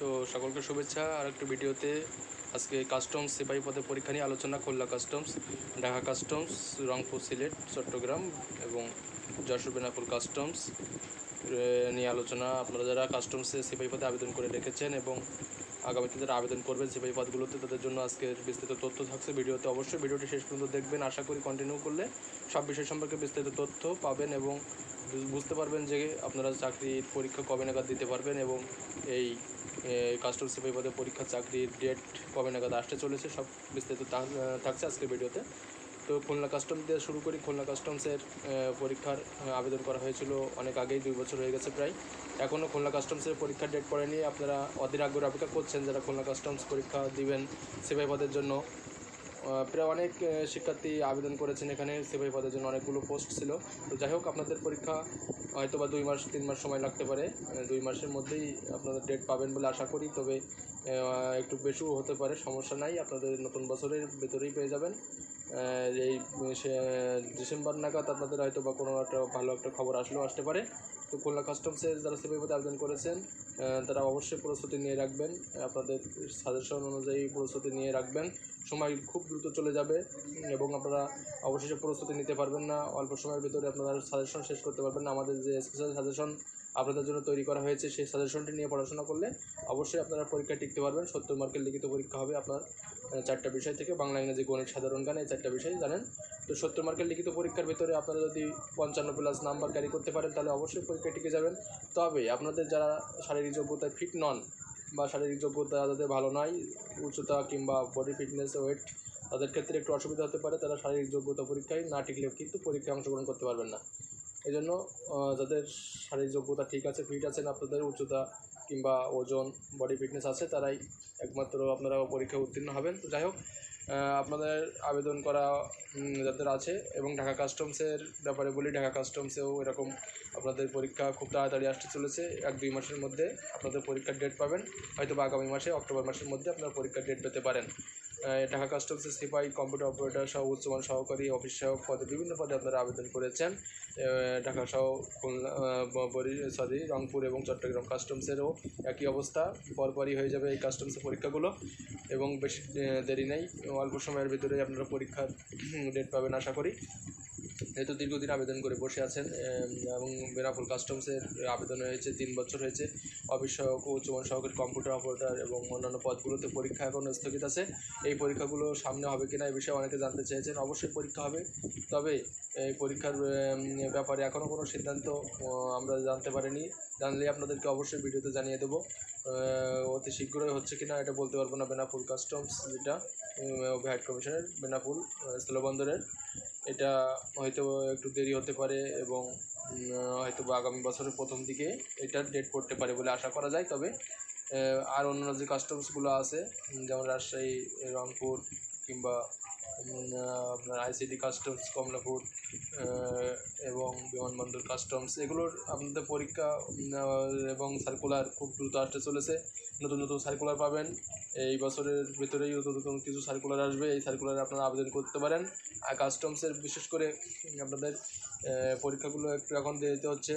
তো সকলকে শুভেচ্ছা। আর একটা ভিডিওতে আজকে কাস্টমস সিপাহী পদে পরীক্ষা নিয়ে আলোচনা খুলনা কাস্টমস ঢাকা কাস্টমস রংপুর সিলেট, চট্টগ্রাম এবং যশোর বেনাপুর কাস্টমস নিয়ে আলোচনা। আপনারা যারা কাস্টমসে সিপাহী পদে আবেদন করে রেখেছেন এবং আগামীতে যারা আবেদন করবেন সিপাহী পদগুলোতে তাদের জন্য আজকের বিস্তৃত তথ্য থাকছে ভিডিওতে। অবশ্যই ভিডিওটি শেষ পর্যন্ত দেখবেন। আশা করি কন্টিনিউ করলে সব বিষয় সম্পর্কে বিস্তারিত তথ্য পাবেন এবং বুঝতে পারবেন যে আপনারা চাকরির পরীক্ষা কবে নাগাদ দিতে পারবেন এবং এই কাস্টম সিপাহী পদে পরীক্ষা চাকরির ডেট কবে নাগাদ আসতে চলেছে, সব বিস্তারিত থাকছে আজকের ভিডিওতে। তো খুলনা কাস্টম দিয়ে শুরু করি। খুলনা কাস্টমসের পরীক্ষার আবেদন করা হয়েছিল অনেক আগেই, দুই বছর হয়ে গেছে প্রায়। এখনও খুলনা কাস্টমসের পরীক্ষার ডেট পড়েনি। আপনারা অধীর আগ্রহ অপেক্ষা করছেন যারা খুলনা কাস্টমস পরীক্ষা দিবেন সিপাহী পদের জন্য। প্রায় অনেক শিক্ষার্থী আবেদন করেছেন এখানে সিপাহী পদের জন্য। অনেকগুলো পোস্ট ছিল। তো যাই হোক, আপনাদের পরীক্ষা হয়তো বা দুই মাস, তিন মাস সময় লাগতে পারে। দুই মাসের মধ্যেই আপনাদের ডেট পাবেন বলে আশা করি। তবে একটু বেশিও হতে পারে, সমস্যা নাই। আপনাদের নতুন বছরের ভেতরেই পেয়ে যাবেন। এই ডিসেম্বর নাগাদ আপনাদের হয়তো বা কোনো একটা ভালো একটা খবর আসলেও আসতে পারে। তো খুলনা কাস্টমসে যারা সিপাহী পদে আবেদন করেছেন তারা অবশ্যই প্রস্তুতি নিয়ে রাখবেন। আপনাদের সাজেশন অনুযায়ী প্রস্তুতি নিয়ে রাখবেন। সময় খুব দ্রুত চলে যাবে এবং আপনারা অবশেষে প্রস্তুতি নিতে পারবেন না। অল্প সময়ের ভিতরে আপনারা সাজেশন শেষ করতে পারবেন না। আমাদের যে স্পেশাল সাজেশন আপনাদের জন্য তৈরি করা হয়েছে, সেই সাজেশনটি নিয়ে পড়াশোনা করলে অবশ্যই আপনারা পরীক্ষা টিকতে পারবেন। সত্তর মার্কের লিখিত পরীক্ষা হবে আপনার চারটা বিষয় থেকে। বাংলা, ইংরেজি, গণিত, সাধারণ জ্ঞান এই চারটা বিষয় জানেন। তো সত্তর মার্কের লিখিত পরীক্ষার ভিতরে আপনারা যদি পঞ্চান্ন প্লাস নাম্বার ক্যারি করতে পারেন, তাহলে অবশ্যই পরীক্ষা টিকে যাবেন। তবে আপনাদের যারা শারীরিক যোগ্যতায় ফিট নন বা শারীরিক যোগ্যতা তাদের ভালো নয়, উচ্চতা কিংবা বডি ফিটনেস ওয়েট তাদের ক্ষেত্রে একটু অসুবিধা হতে পারে। তারা শারীরিক যোগ্যতা পরীক্ষায় না টিকলেও কিন্তু পরীক্ষায় অংশগ্রহণ করতে পারবেন না। এই জন্য যাদের শারীরিক যোগ্যতা ঠিক আছে ফিট আছেন, আপনাদের উচ্চতা কিংবা ওজন বডি ফিটনেস আছে, তারাই একমাত্র আপনারা পরীক্ষায় উত্তীর্ণ হবেন। তো যাই হোক আপনাদের আবেদন করা যাদের আছে এবং ঢাকা কাস্টমসের ব্যাপারে বলি, ঢাকা কাস্টমসেও এরকম আপনাদের পরীক্ষা খুব তাড়াতাড়ি আসতে চলেছে। এক, দুই মাসের মধ্যে আপনাদের পরীক্ষার ডেট পাবেন। হয়তো বা আগামী মাসে, অক্টোবর মাসের মধ্যে আপনারা পরীক্ষার ডেট পেতে পারেন। ঢাকা কাস্টমসের সিপাহী কম্পিউটার অপারেটর সহ উচ্চমান সহকারী অফিস সহ পদে বিভিন্ন পদে আপনারা আবেদন করেছেন। ঢাকা সহ খুলনা সরি রংপুর এবং চট্টগ্রাম কাস্টমসেরও একই অবস্থা। পরপরই হয়ে যাবে এই কাস্টমসের পরীক্ষাগুলো এবং বেশি দেরি নেই। অল্প সময়ের ভিতরে আপনারা পরীক্ষার ডেট পাবেন আশা করি। যেহেতু দীর্ঘদিন আবেদন করে বসে আছেন এবং বেনাপুল কাস্টমসের আবেদন হয়েছে তিন বছর হয়েছে। অফিস সহক উচ্চমান সহকারী কম্পিউটার অপারেটর এবং অন্যান্য পদগুলোতে পরীক্ষা এখনও স্থগিত আছে। এই পরীক্ষাগুলো সামনে হবে কিনা এই বিষয়ে অনেকে জানতে চেয়েছেন অবশ্যই পরীক্ষা হবে। তবে এই পরীক্ষার ব্যাপারে এখনও কোনো সিদ্ধান্ত আমরা জানতে পারিনি। জানলে আপনাদেরকে অবশ্যই ভিডিওতে জানিয়ে দেবো অতি শীঘ্রই হচ্ছে কিনা এটা বলতে পারব না। বেনাপুল কাস্টমস যেটা ভ্যাট কমিশনের বেনাপুল আহ, স্থলবন্দরের। এটা হয়তো একটু দেরি হতে পারে এবং হয়তো বা আগামী বছরের প্রথম দিকে এটার ডেট পড়তে পারে বলে আশা করা যায়। তবে আর অন্য যে কাস্টমসগুলো আছে যেমন রাজশাহী, রংপুর কিংবা আপনার আইসিডি কাস্টমস কমলাপুর এবং বিমানবন্দর কাস্টমস এগুলোর আপনাদের পরীক্ষা এবং সার্কুলার খুব দ্রুত আসতে চলেছে। নতুন নতুন সার্কুলার পাবেন। এই বছরের ভেতরেই নতুন নতুন কিছু সার্কুলার আসবে। এই সার্কুলারে আপনারা আবেদন করতে পারেন। আর কাস্টমসের বিশেষ করে আপনাদের পরীক্ষাগুলো একটু এখন দিতে হচ্ছে।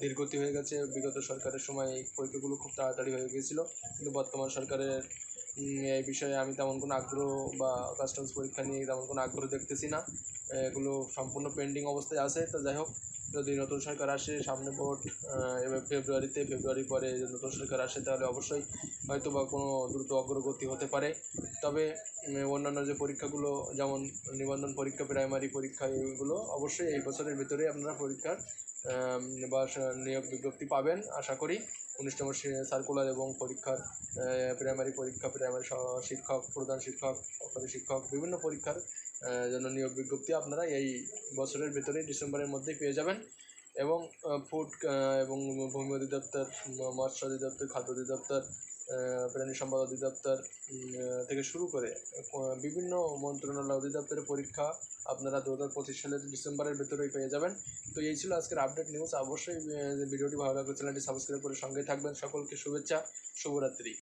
ধীরগতি হয়ে গেছে। বিগত সরকারের সময় এই পরীক্ষাগুলো খুব তাড়াতাড়ি হয়ে গিয়েছিল। কিন্তু বর্তমান সরকারের এই বিষয়ে আমি তেমন কোনো আগ্রহ বা কাস্টমস পরীক্ষা নিয়ে তেমন কোনো আগ্রহ দেখতেছি না। এগুলো সম্পূর্ণ পেন্ডিং অবস্থায় আছে, তো যাই হোক, যদি নতুন সরকার আসে সামনে ভোট এবার ফেব্রুয়ারিতে ফেব্রুয়ারি পরে যদি নতুন সরকার আসে তাহলে অবশ্যই হয়তো বা কোনো দ্রুত অগ্রগতি হতে পারে। তবে অন্যান্য যে পরীক্ষাগুলো, যেমন নিবন্ধন পরীক্ষা প্রাইমারি পরীক্ষা, এগুলো অবশ্যই এই বছরের ভিতরে আপনারা পরীক্ষার বা নিয়োগ বিজ্ঞপ্তি পাবেন, আশা করি। উনিশতম সার্কুলার এবং পরীক্ষার প্রাইমারি পরীক্ষা প্রাইমারি শিক্ষক, প্রধান শিক্ষক সরকারি শিক্ষক, বিভিন্ন পরীক্ষার জন্য নিয়োগ বিজ্ঞপ্তি আপনারা এই বছরের ভিতরে ডিসেম্বরের মধ্যেই পেয়ে যাবেন। এবং ফুড এবং ভূমি অধিদপ্তর মৎস্য অধিদপ্তর, খাদ্য অধিদপ্তর প্রাণী সম্পদ অধিদপ্তর থেকে শুরু করে বিভিন্ন মন্ত্রণালয় অধিদপ্তরের পরীক্ষা আপনারা দু হাজার পঁচিশ সালের ডিসেম্বরের ভেতরেই পেয়ে যাবেন। তো এই ছিল আজকের আপডেট নিউজ অবশ্যই ভিডিওটি ভালো লাগলে চ্যানেলটি সাবস্ক্রাইব করে সঙ্গে থাকবেন। সকলকে শুভেচ্ছা, শুভরাত্রি।